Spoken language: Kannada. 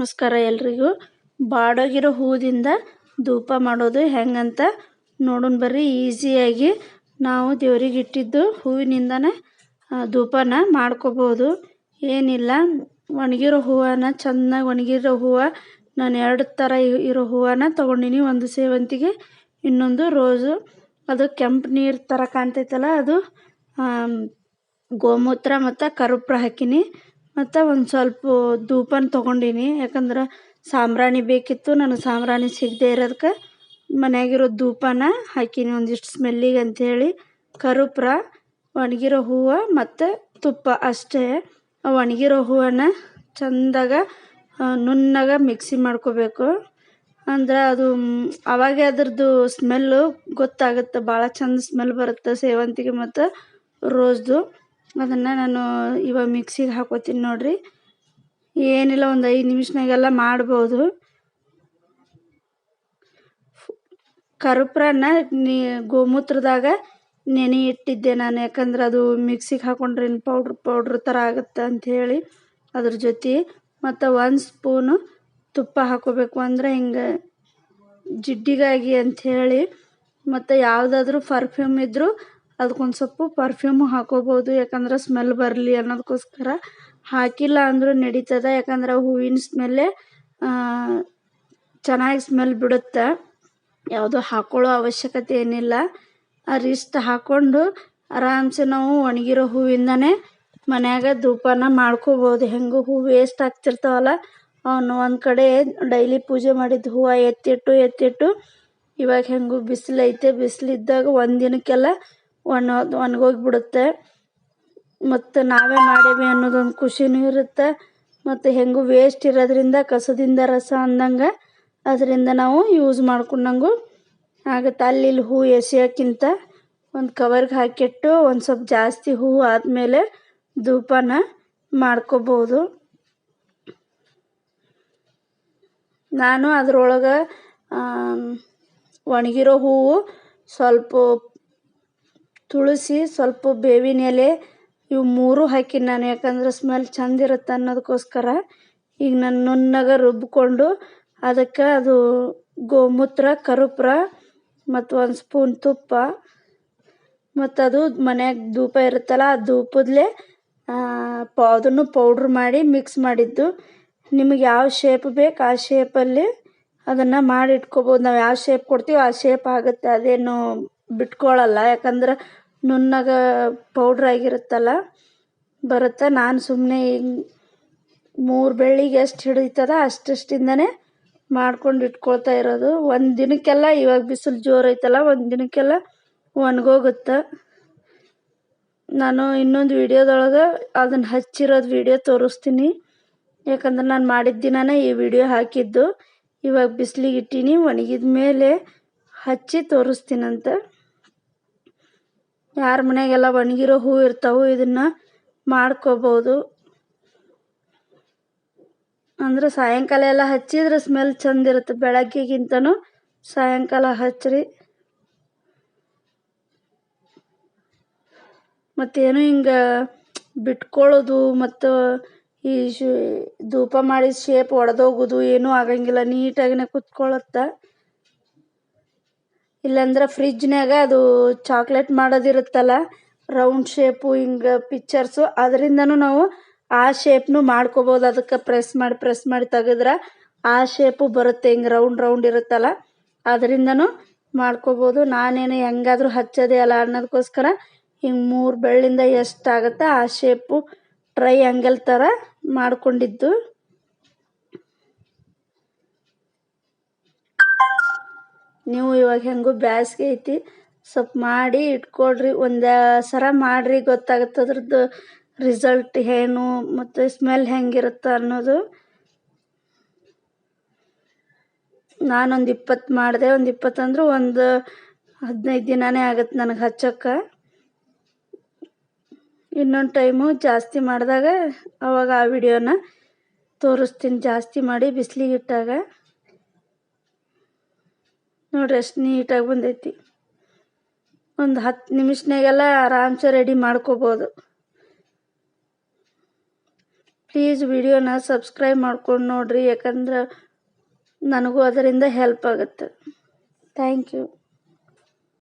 ನಮಸ್ಕಾರ ಎಲ್ರಿಗೂ. ಬಾಡೋಗಿರೋ ಹೂದಿಂದ ಧೂಪ ಮಾಡೋದು ಹೆಂಗಂತ ನೋಡೋಣ ಬರ್ರಿ. ಈಸಿಯಾಗಿ ನಾವು ದೇವ್ರಿಗೆ ಇಟ್ಟಿದ್ದು ಹೂವಿನಿಂದನೇ ಧೂಪನ ಮಾಡ್ಕೋಬೋದು. ಏನಿಲ್ಲ, ಒಣಗಿರೋ ಹೂವನ್ನ ಚೆನ್ನಾಗಿ ಒಣಗಿರೋ ಹೂವು, ನಾನು ಎರಡು ಥರ ಇರೋ ಹೂವನ್ನ ತೊಗೊಂಡಿನಿ ಒಂದು ಸೇವಂತಿಗೆ, ಇನ್ನೊಂದು ರೋಸು. ಅದು ಕೆಂಪು ನೀರು ಥರ ಕಾಣ್ತೈತಲ್ಲ, ಅದು ಗೋಮೂತ್ರ ಮತ್ತು ಕರುಪ್ರ ಹಾಕೀನಿ. ಮತ್ತು ಒಂದು ಸ್ವಲ್ಪ ಧೂಪನ ತೊಗೊಂಡೀನಿ. ಯಾಕಂದ್ರೆ ಸಾಂಬ್ರಾಣಿ ಬೇಕಿತ್ತು ನನಗೆ ಸಾಂಬ್ರಾಣಿ ಸಿಗದೆ ಇರೋದಕ್ಕೆ ಮನೆಯಾಗಿರೋ ಧೂಪನ ಹಾಕೀನಿ. ಒಂದಿಷ್ಟು ಸ್ಮೆಲ್ಲಿಗೆ ಅಂಥೇಳಿ ಕರುಪ್ರ, ಒಣಗಿರೋ ಹೂವು ಮತ್ತು ತುಪ್ಪ ಅಷ್ಟೇ. ಒಣಗಿರೋ ಹೂವನ್ನ ಚಂದಾಗ ನುಣ್ಣಗೆ ಮಿಕ್ಸಿ ಮಾಡ್ಕೋಬೇಕು. ಅಂದ್ರೆ ಅದು ಅವಾಗೆ ಅದ್ರದ್ದು ಸ್ಮೆಲ್ಲು ಗೊತ್ತಾಗುತ್ತೆ. ಭಾಳ ಚಂದ ಸ್ಮೆಲ್ ಬರುತ್ತೆ ಸೇವಂತಿಗೆ ಮತ್ತು ರೋಸ್ದು ಅದನ್ನು ನಾನು ಇವಾಗ ಮಿಕ್ಸಿಗೆ ಹಾಕೋತೀನಿ ನೋಡಿರಿ. ಏನಿಲ್ಲ, ಒಂದು ಐದು ನಿಮಿಷನಾಗೆಲ್ಲ ಮಾಡ್ಬೋದು. ಕರ್ಪೂರನ ನೀ, ಗೋಮೂತ್ರದಾಗ ನೆನೆ ಇಟ್ಟಿದ್ದೆ ನಾನು, ಯಾಕಂದ್ರೆ ಅದು ಮಿಕ್ಸಿಗೆ ಹಾಕೊಂಡ್ರೆ ಪೌಡ್ರ್ ಪೌಡ್ರ್ ಥರ ಆಗುತ್ತೆ ಅಂಥೇಳಿ ಅದ್ರ ಜೊತೆ. ಮತ್ತು ಒಂದು ಸ್ಪೂನು ತುಪ್ಪ ಹಾಕೋಬೇಕು ಅಂದರೆ ಹಿಂಗೆ ಜಿಡ್ಡಿಗಾಗಿ ಅಂಥೇಳಿ ಮತ್ತು ಯಾವುದಾದ್ರೂ ಪರ್ಫ್ಯೂಮ್ ಇದ್ದರೂ ಅದಕ್ಕೊಂದು ಸ್ವಲ್ಪ ಪರ್ಫ್ಯೂಮು ಹಾಕೋಬೋದು ಯಾಕಂದ್ರೆ ಸ್ಮೆಲ್ ಬರಲಿ ಅನ್ನೋದಕ್ಕೋಸ್ಕರ ಹಾಕಿಲ್ಲ ಅಂದರೂ ನಡೀತದೆ. ಯಾಕಂದ್ರೆ ಹೂವಿನ ಸ್ಮೆಲ್ಲೇ ಚೆನ್ನಾಗಿ ಸ್ಮೆಲ್ ಬಿಡುತ್ತೆ. ಯಾವುದೋ ಹಾಕೊಳ್ಳೋ ಅವಶ್ಯಕತೆ ಏನಿಲ್ಲ. ರಿಸ್ಟ್ ಹಾಕ್ಕೊಂಡು ಆರಾಮ್ಸೆ ನಾವು ಒಣಗಿರೋ ಹೂವಿಂದನೇ ಮನ್ಯಾಗ ಧೂಪನ ಮಾಡ್ಕೋಬೋದು ಹೆಂಗೂ ಹೂ ವೇಸ್ಟ್ ಆಗ್ತಿರ್ತಾವಲ್ಲ, ಅವನು ಒಂದು ಕಡೆ ಡೈಲಿ ಪೂಜೆ ಮಾಡಿದ ಹೂವು ಎತ್ತಿಟ್ಟು ಎತ್ತಿಟ್ಟು ಇವಾಗ ಹೆಂಗೂ ಬಿಸಿಲೈತೆ. ಬಿಸಿಲಿದ್ದಾಗ ಒಂದು ದಿನಕ್ಕೆಲ್ಲ ಒಣ ಒಣಗೋಗ್ಬಿಡುತ್ತೆ ಮತ್ತು ನಾವೇ ಮಾಡೇವಿ ಅನ್ನೋದೊಂದು ಖುಷಿನೂ ಇರುತ್ತೆ. ಮತ್ತು ಹೆಂಗೂ ವೇಸ್ಟ್ ಇರೋದ್ರಿಂದ ಕಸದಿಂದ ರಸ ಅಂದಂಗೆ ಅದರಿಂದ ನಾವು ಯೂಸ್ ಮಾಡ್ಕೊಂಡಂಗೂ ಆಗುತ್ತೆ. ಅಲ್ಲಿ ಇಲ್ಲಿ ಹೂ ಎಸೆಯೋಕ್ಕಿಂತ ಒಂದು ಕವರ್ಗೆ ಹಾಕಿಟ್ಟು ಒಂದು ಸ್ವಲ್ಪ ಜಾಸ್ತಿ ಹೂ ಆದಮೇಲೆ ಧೂಪನ ಮಾಡ್ಕೋಬೋದು. ನಾನು ಅದರೊಳಗೆ ಒಣಗಿರೋ ಹೂವು ಸ್ವಲ್ಪ ತುಳಸಿ ಸ್ವಲ್ಪ ಬೇವಿನ ಎಲೆ ಇವು ಮೂರು ಹಾಕೀನಿ ನಾನು, ಯಾಕಂದ್ರೆ ಸ್ಮೆಲ್ ಚಂದ ಇರುತ್ತೆ ಅನ್ನೋದಕ್ಕೋಸ್ಕರ. ಈಗ ನಾನು ನುಣ್ಣಗೆ ರುಬ್ಬಿಕೊಂಡು ಅದಕ್ಕೆ ಅದು ಗೋಮೂತ್ರ, ಕರುಪ್ರ ಮತ್ತು ಒಂದು ಸ್ಪೂನ್ ತುಪ್ಪ. ಮತ್ತು ಅದು ಮನ್ಯಾಗ ಧೂಪ ಇರುತ್ತಲ್ಲ, ಆ ಧೂಪದಲ್ಲೇ ಅದನ್ನು ಪೌಡ್ರ್ ಮಾಡಿ ಮಿಕ್ಸ್ ಮಾಡಿದ್ದು. ನಿಮಗೆ ಯಾವ ಶೇಪ್ ಬೇಕು ಆ ಶೇಪಲ್ಲಿ ಅದನ್ನು ಮಾಡಿ ಇಟ್ಕೋಬೋದು. ನಾವು ಯಾವ ಶೇಪ್ ಕೊಡ್ತೀವೋ ಆ ಶೇಪ್ ಆಗುತ್ತೆ. ಅದೇನು ಬಿಟ್ಕೊಳ್ಳಲ್ಲ ಯಾಕಂದ್ರೆ ನುಣ್ಣಗೆ ಪೌಡ್ರ್ ಆಗಿರುತ್ತಲ್ಲ, ಬರುತ್ತೆ? ನಾನು ಸುಮ್ಮನೆ ಹಿಂಗೆ ಮೂರು ಬೆಳ್ಳಿಗೆ ಎಷ್ಟು ಹಿಡಿತದ ಅಷ್ಟಷ್ಟಿಂದನೇ ಮಾಡ್ಕೊಂಡು ಇಟ್ಕೊಳ್ತಾ ಇರೋದು. ಒಂದು ದಿನಕ್ಕೆಲ್ಲ ಇವಾಗ ಬಿಸಿಲು ಜೋರು ಐತಲ್ಲ, ಒಂದು ದಿನಕ್ಕೆಲ್ಲ ಒಣಗೋಗುತ್ತೆ. ನಾನು ಇನ್ನೊಂದು ವಿಡಿಯೋದೊಳಗೆ ಅದನ್ನು ಹಚ್ಚಿರೋದು ವಿಡಿಯೋ ತೋರಿಸ್ತೀನಿ. ಯಾಕಂದ್ರೆ ನಾನು ಮಾಡಿದ ದಿನನೇ ಈ ವಿಡಿಯೋ ಹಾಕಿದ್ದು. ಇವಾಗ ಬಿಸಿಲಿಗೆ ಇಟ್ಟೀನಿ ಒಣಗಿದ ಮೇಲೆ ಹಚ್ಚಿ ತೋರಿಸ್ತೀನಂತ. ಯಾರ ಮನೆಗೆಲ್ಲ ಒಣಗಿರೋ ಹೂ ಇರ್ತಾವೋ ಇದನ್ನು ಮಾಡ್ಕೋಬೋದು. ಅಂದ್ರೆ ಸಾಯಂಕಾಲ ಎಲ್ಲ ಹಚ್ಚಿದ್ರೆ ಸ್ಮೆಲ್ ಚಂದ ಇರುತ್ತೆ. ಬೆಳಗ್ಗೆಗಿಂತನೂ ಸಾಯಂಕಾಲ ಹಚ್ಚಿರಿ ಮತ್ತೇನು ಹಿಂಗೆ ಬಿಟ್ಕೊಳ್ಳೋದು ಮತ್ತು ಈ ಶು, ಧೂಪ ಮಾಡಿದ ಶೇಪ್ ಒಡೆದೋಗೋದು ಏನೂ ಆಗಂಗಿಲ್ಲ. ನೀಟಾಗಿನೇ ಕುತ್ಕೊಳ್ಳುತ್ತೆ ಇಲ್ಲಾಂದ್ರೆ ಫ್ರಿಜ್ನಾಗ ಅದು ಚಾಕ್ಲೇಟ್ ಮಾಡೋದಿರುತ್ತಲ್ಲ ರೌಂಡ್ ಶೇಪು ಹಿಂಗೆ ಪಿಕ್ಚರ್ಸು ಅದರಿಂದನೂ ನಾವು ಆ ಶೇಪ್ನು ಮಾಡ್ಕೋಬೋದು. ಅದಕ್ಕೆ ಪ್ರೆಸ್ ಮಾಡಿ ಪ್ರೆಸ್ ಮಾಡಿ ತೆಗೆದ್ರೆ ಆ ಶೇಪು ಬರುತ್ತೆ, ಹಿಂಗೆ ರೌಂಡ್ ರೌಂಡ್ ಇರುತ್ತಲ್ಲ, ಅದರಿಂದನೂ ಮಾಡ್ಕೋಬೋದು. ನಾನೇನು ಹೆಂಗಾದರೂ ಹಚ್ಚೋದೇ ಅಲ್ಲ, ಅನ್ನೋದಕ್ಕೋಸ್ಕರ ಹಿಂಗೆ ಮೂರು ಬೆಳ್ಳಿಂದ ಎಷ್ಟಾಗುತ್ತೆ ಆ ಶೇಪು ಟ್ರೈ ಆ್ಯಂಗಲ್ ಥರ ಮಾಡ್ಕೊಂಡಿದ್ದು. ನೀವು ಇವಾಗ ಹೆಂಗೂ ಬ್ಯಾಸ್ಗೆ ಐತಿ, ಸ್ವಲ್ಪ ಮಾಡಿ ಇಟ್ಕೊಳ್ರಿ, ಒಂದು ಸರ ಮಾಡಿರಿ ಗೊತ್ತಾಗುತ್ತೆ ಅದ್ರದ್ದು ರಿಸಲ್ಟ್ ಏನು, ಮತ್ತು ಸ್ಮೆಲ್ ಹೆಂಗಿರುತ್ತೆ ಅನ್ನೋದು. ನಾನೊಂದು ಇಪ್ಪತ್ತು ಮಾಡಿದೆ, ಒಂದು ಇಪ್ಪತ್ತು ಅಂದ್ರೆ ಒಂದು ಹದಿನೈದು ದಿನಾನೇ ಆಗತ್ತೆ ನನಗೆ ಹಚ್ಚೋಕ್ಕೆ. ಇನ್ನೊಂದು ಟೈಮು ಜಾಸ್ತಿ ಮಾಡಿದಾಗ ಅವಾಗ ಆ ವಿಡಿಯೋನ ತೋರಿಸ್ತೀನಿ, ಜಾಸ್ತಿ ಮಾಡಿ ಬಿಸಿಲಿಗೆ ಇಟ್ಟಾಗ. ನೋಡ್ರಿ ಅಷ್ಟು ನೀಟಾಗಿ ಬಂದೈತಿ. ಒಂದು ಹತ್ತು ನಿಮಿಷನಾಗೆಲ್ಲ ಆರಾಮ್ಸೆ ರೆಡಿ ಮಾಡ್ಕೋಬೋದು. ಪ್ಲೀಸ್ ವಿಡಿಯೋನ ಸಬ್ಸ್ಕ್ರೈಬ್ ಮಾಡ್ಕೊಂಡು ನೋಡಿರಿ, ಯಾಕಂದ್ರೆ ನನಗೂ ಅದರಿಂದ ಹೆಲ್ಪ್ ಆಗುತ್ತೆ. Thank you